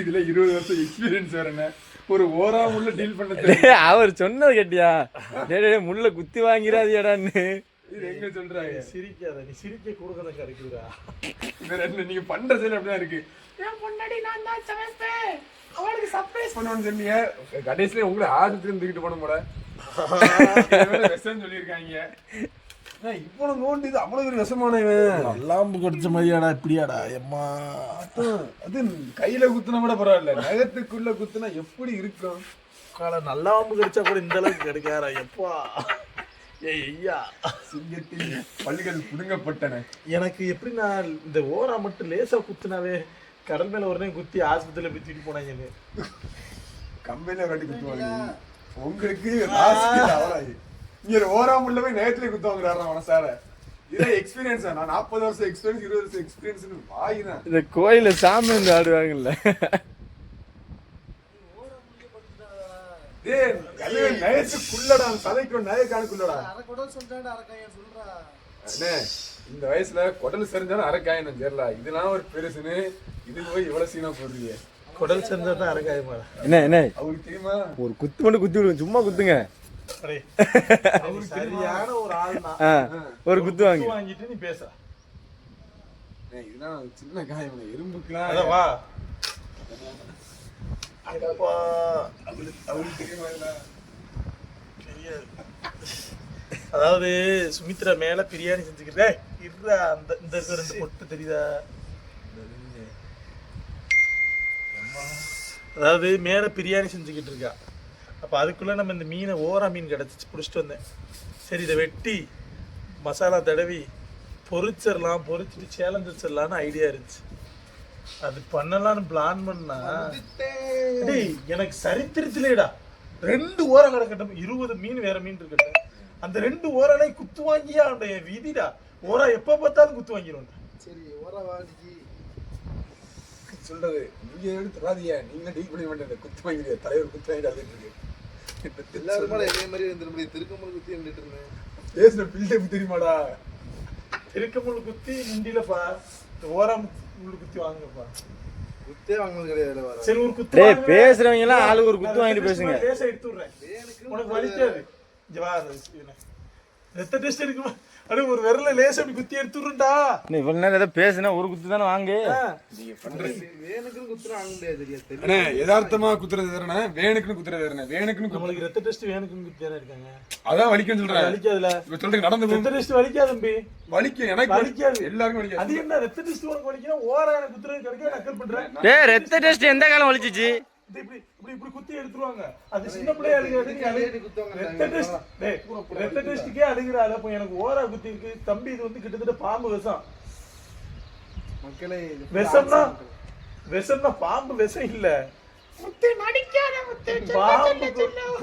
இதுல இருபது வருஷம் எக்ஸ்பீரியன்ஸ் வரேன் ஒரு ஓராம் உள்ள டீல் பண்ண அவர் சொன்னது கேட்டியா? டேய், முள்ள குத்தி வாங்கிறாதியாடான்னு. இது எங்க சொல்றாங்க சிரிக்காத நீ சிரிக்க கிடைக்குதுடா இந்த ரெண்டு நீங்க பண்ற செயல் அப்படிதான் இருக்கு. என் பொண்டாடி நான் தான் சமைப்பேன். அவளுக்கு சர்ப்ரைஸ் பண்ணுவேன்னு சொன்னீங்க. கடைசியில உங்களை ஆஸ்பத்திரி தூக்கிட்டு போன போட சொல்லியிருக்காங்க. இவ்வளவு நோண்டு இது அவ்வளவு ஒரு விஷமானவன் நல்லாம்பு கடிச்ச மாதிரியாடா இப்படியாடா எம்மா. அது கையில குத்துனா கூட பரவாயில்ல நகத்துக்குள்ள குத்துனா எப்படி இருக்கும்? கால நல்லாம்பு கடிச்சா கூட இந்த அளவுக்கு கிடைக்காரா எப்பா. ஏய் ஐயா. சிங்கத்தில் பல்லுகள் புடுங்கப்பட்டன. எனக்கு எப்படி நான் இந்த ஓரா மட்டும் லேசா குத்துனாவே கடல் மேல உடனே குத்தி ஆஸ்பத்திரியில போய் தூக்கிட்டு போனாங்க கம்பெனில கட்டி குத்துவாங்க. உங்களுக்கு இங்க ஓராம் உள்ள போய் நேரத்துல குத்துவாங்கிறாரா மனசார இதான் எக்ஸ்பீரியன்ஸ் நான் நாற்பது வருஷம் எக்ஸ்பீரியன்ஸ் இருபது வருஷம் எக்ஸ்பீரியன்ஸ் வாய் தான். இந்த கோயில சாமி வந்து ஆடுவாங்கல்ல. டேய் நயத்துக்குள்ளடா சதைக்கு நய காணுக்குள்ளடா அண்ணே இந்த வயசுல குடல் சரிஞ்சாலும் அரைக்காயணும் தெரியல இதெல்லாம் ஒரு பெருசுன்னு இது போய் இவ்வளவு சீனா போடுறீங்க. குடல் செஞ்சா தான் அரகாயமா என்ன என்ன? அவருக்கு தெரியுமா? ஒரு குத்து மட்டும் குத்தி விடுங்க சும்மா குத்துங்க. ஒரு குத்து வாங்க. வாங்கிட்டு நீ பேச. இதெல்லாம் சின்ன காயம் எறும்புக்குலாம் வா. அதாவது சுமித்ரா மேல பிரியாணி செஞ்சுக்கிறே இருடா அந்த இந்த ரெண்டு பொட்டு தெரியுதா? அதாவது மேல பிரியாணி செஞ்சுக்கிட்டு இருக்கா. அப்ப அதுக்குள்ள நம்ம இந்த மீனை ஓரா மீன் கிடச்சிச்சு பிடிச்சிட்டு வந்தேன். சரி இதை வெட்டி மசாலா தடவி பொரிச்சிடலாம் பொரிச்சிட்டு சேலஞ்ச் வச்சிடலான்னு ஐடியா இருந்துச்சு. அது பண்ணலாம்னு பிளான் பண்ணா டேய் எனக்கு சரித்திரத்திலேடா. ரெண்டு ஓரம் கிடக்கட்டும். இருபது மீன் வேற மீன் இருக்கட்டும். அந்த ரெண்டு ஓரனை குத்து வாங்கியா அவனுடைய விதிடா. ஓரா எப்ப பார்த்தாலும் குத்து வாங்கிடுவான் சொல்றது நீங்க எடுத்து தராதீங்க. நீங்க டீல் பண்ண மாட்டேன் குத்து வாங்கிறீங்க தலைவர் குத்து வாங்கிட்டு அழுதுட்டு இருக்கு. எல்லாரும் மேல இதே மாதிரி இருந்துருப்படி திருக்கமல் குத்தி நின்றுட்டு இருந்தேன். பேசுன பில்டப் தெரியுமாடா? இருக்க முள்ளு குத்தி முண்டிலப்பா இந்த ஓரா முள்ளு குத்தி வாங்குங்கப்பா. குத்தே வாங்கினது கிடையாது சரி ஒரு குத்து டேய். பேசுறவங்க எல்லாம் ஆளுக்கு ஒரு குத்து வாங்கிட்டு பேசுங்க. லேசா எடுத்து விடுறேன் உனக்கு வலிக்காது. இவனை. ரத்த டெஸ்ட் எடுக்குமா? அடே ஒரு விரல லேசா அப்படி குத்தி எடுத்து விடுறா இன்னும் இவ்வளவு நேரம் ஏதோ பேசுனா ஒரு குத்து தானே வாங்கு. வேணுக்குன்னு குத்துனா வாங்க முடியாது தெரியாது யதார்த்தமா குத்துறது வேறனே வேணுக்குன்னு குத்துறது வேறனே வேணுக்குன்னு நம்மளுக்கு ரத்த டெஸ்ட் வேணுக்குன்னு குத்தி தானே இருக்காங்க. அதான் வலிக்குன்னு சொல்றேன். வலிக்காதுல இப்ப சொல்றீங்க நடந்து ரத்த டெஸ்ட் வலிக்காது தம்பி. வலிக்கும். எனக்கு வலிக்காது. எல்லாருக்கும் வலிக்காது. அது என்ன? ரத்த டெஸ்ட் உனக்கு வலிக்கணும் ஓரா எனக்கு குத்துறது கிடைக்க நக்கல் பண்றேன். டேய் ரத்த டெஸ்ட் எந்த காலம் வலிச்சிச்சு? இப்படி இப்படி இப்படி குத்தி எடுத்துருவாங்க. அது சின்ன பிள்ளையா அழுகிறது ரத்த டெஸ்ட்டுக்கே அழுகிறாள். அப்போ எனக்கு ஓரா குத்தி இருக்கு. தம்பி இது வந்து கிட்டத்தட்ட பாம்பு விஷம். மக்களே இது விஷம்னா விஷம்னா பாம்பு விஷம் இல்ல. பாம்பு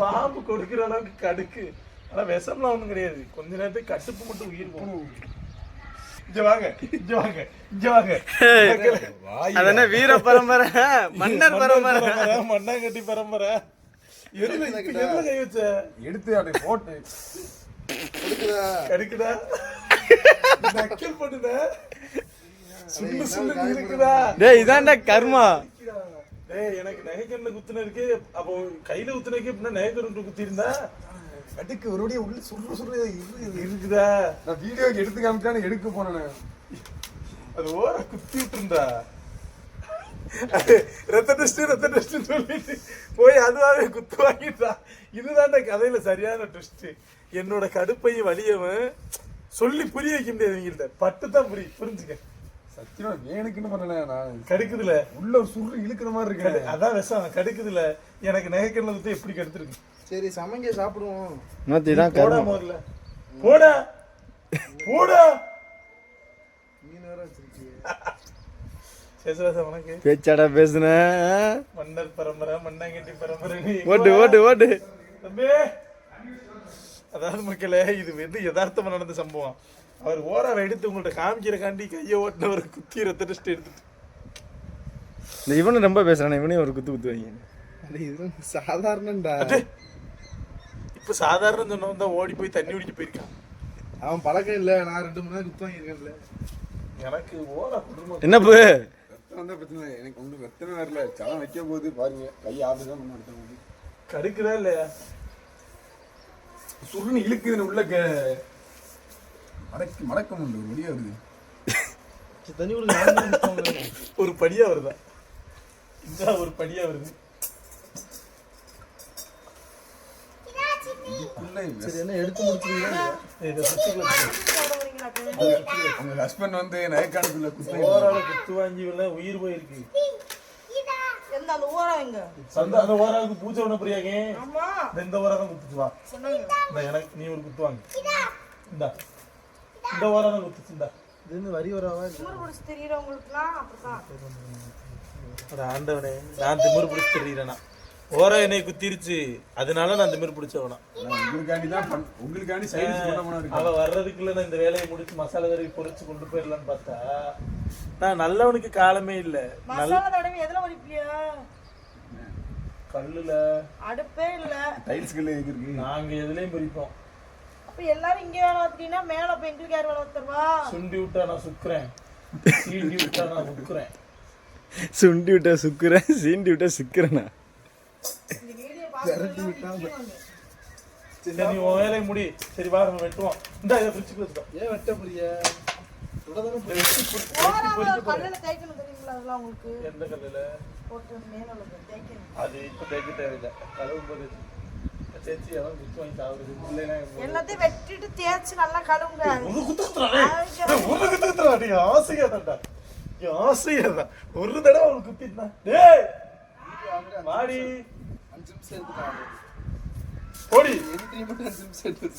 பாம்பு கொடுக்கிற அளவுக்கு கடுக்கு. ஆனா விஷம்லாம் ஒண்ணும் கிடையாது. கொஞ்ச நேரத்துக்கு கட்டுப்பு மட்டும் உயிர் போகும் இங்க வாங்க இங்க வாங்க இங்க வாங்க அதென்ன வீர பரம்பரை? மன்னர் பரம்பரை. மண்ணாங்கட்டி பரம்பரை. எடுத்து அப்படியே போட்டு. கொடுக்குதா நக்கல் பண்ணுத சுண்டு சுண்டு இருக்குதா டேய் இதான்டா கர்மா. டேய் எனக்கு நகைக்கண்ணில் குத்துன இருக்கு அப்போ கையில குத்துனதுக்கு எப்படின்னா நகைக்கண்ணு குத்தி இருந்தா கடுக்கு ஒருபடியே உள்ள சுரு சுரு இருக்குதா? நான் வீடியோக்கு எடுத்து காமிச்சானு எடுக்க போனேன். அது ஓர குத்தி விட்டுருந்தா ரத்த டெஸ்ட் ரத்த டெஸ்ட் சொல்லிட்டு போய் அதுவாவே குத்து வாங்கிட்டா. இதுதான்டா கதையில சரியான ட்விஸ்ட் என்னோட கடுப்பையும் வலியவன் சொல்லி புரிய வைக்க முடியாது இவங்கள்ட்ட. பட்டு தான் புரியும். புரிஞ்சுக்க. சத்தியமா வேணுக்குன்னு பண்ணல நான்? கடுக்குதுல. உள்ள ஒரு சுரு இழுக்கிற மாதிரி இருக்கு. அதான் விஷம் கடுக்குதுல. எனக்கு நகைக்கண்ணில் குத்தி எப்படி கடுத்துருக்கு? சரி சமைங்க சாப்பிடுவோம். தான் போடா முதல்ல. போடா. போடா. மீன் வேற வச்சிருக்கீங்க சேசுராசா உனக்கு? பேச்சாடா பேசுன. மன்னர் பரம்பரை மண்ணாங்கட்டி பரம்பரை நீ ஓட்டு ஓட்டு ஓட்டு. தம்பி. அதாவது மக்களே இது வந்து யதார்த்தமா நடந்த சம்பவம். அவர் ஓராவை எடுத்து உங்கள்ட்ட காமிக்கிறக்காண்டி கையை ஓட்டினவர் குத்தி ரத்த டெஸ்ட் எடுத்துட்டு. இந்த இவனும் ரொம்ப பேசுறானே இவனையும் ஒரு குத்து குத்து வாங்க. அது இது சாதாரணண்டா இப்ப சாதாரண சொன்னவன் தான் ஓடி போய் தண்ணி குடிக்க போயிருக்கான். அவன் பழக்கம் இல்ல நான் ரெண்டு மணி நேரம் குத்து வாங்கியிருக்கேன்ல. எனக்கு ஓரா குடும்பம். என்னப்பு ரத்தம் வந்தா பிரச்சனை இல்லை எனக்கு உங்களுக்கு ரத்தமே வரல. சலம் வைக்க போகுது பாருங்க. கை ஆபரேஷன் பண்ண அடுத்த போகுது. கடுக்குதா இல்லையா? சுருன்னு இழுக்குதுன்னு உள்ள க மடக்கி மடக்க முடியல ஒரு வழியா வருது. ஒரு படியா வருதா இந்த ஒரு படியா வருது இதுக்குள்ள சரி என்ன எடுத்து முடிச்சிருக்கீங்களா? இதை சுத்திக்குள்ள உங்க ஹஸ்பண்ட் வந்து நயக்கானுக்குள்ள குத்து ஓரால குத்து வாங்கி உள்ள உயிர் போயிருக்கு. அந்த ஊரம் எங்க சந்த அந்த ஓராளுக்கு பூஜை பண்ண புரியாங்க ஆமா. இந்த ஓரா தான் குத்துச்சு வா. சொன்னாங்க. இந்த எனக்கு நீ ஒரு குத்து வாங்க. இந்தா. இந்த ஓரா தான் குத்துச்சு இந்தா இது வந்து வரி வராவா இல்ல? திமிரு பிடிச்சி தெரியறவங்களுக்குலாம் அப்படிதான். அட ஆண்டவனே நான் திமிரு பிடிச்சி தெரியுறேனா. ஓரா என்னை குத்திருச்சு. அதனால நான் திமிரு பிடிச்சவனா. நான் உங்களுக்காண்டி தான் உங்களுக்காண்டி இருக்கு. அவ வர்றதுக்குள்ள நான் இந்த வேலையை முடிச்சு மசாலா தடவி பொரிச்சு கொண்டு போயிடலான்னு பார்த்தா நான் நல்லவனுக்கு காலமே இல்ல. மசாலா தடவை எதுல வடிப்பியா கல்லுல. அடுப்பே இல்ல. டைல்ஸ் கல்ல இருக்கு? நாங்க எதுலயும் பொரிப்போம் எல்லாரும் இங்க வேலை பார்த்துட்டீங்கன்னா மேல அப்ப எங்களுக்கு யார் வேலை பார்த்துருவா சுண்டி விட்டா நான் சுக்குறேன். சீண்டி விட்டா நான் முக்குறேன் சுண்டி விட்டா சுக்குறேன் சீண்டி விட்டா சிக்கிறேண்ணா இந்த வீடியோ பார்த்து சரி நீ உன் வேலையை முடி. சரி வா நம்ம வெட்டுவோம். இந்த இதை ஃப்ரிட்ஜுக்கு வச்சுக்கோ. ஏன் வெட்ட வெட்டி வெட்டி உங்களுக்கு? எந்த கல்லுல? அது இப்ப தேய்க்க தேவையில்லை. கழுவும் போது தேய்ச்சி அவன் குத்து வாங்கி சாப்பிடுது எல்லாத்தையும் வெட்டிட்டு தேய்ச்சி நல்லா கழுவுங்க ஒரு குத்து குத்துறானே ஒரு குத்து குத்துறா நீ ஆசையா தான்டா நீ ஆசையா தான் ஒரு தடவை அவனுக்கு குத்தினா டேய் மாடி அஞ்சு நிமிஷம் எடுத்துட்டாங்க போடி எடிட்டிங் மட்டும் அஞ்சு நிமிஷம் எடுத்து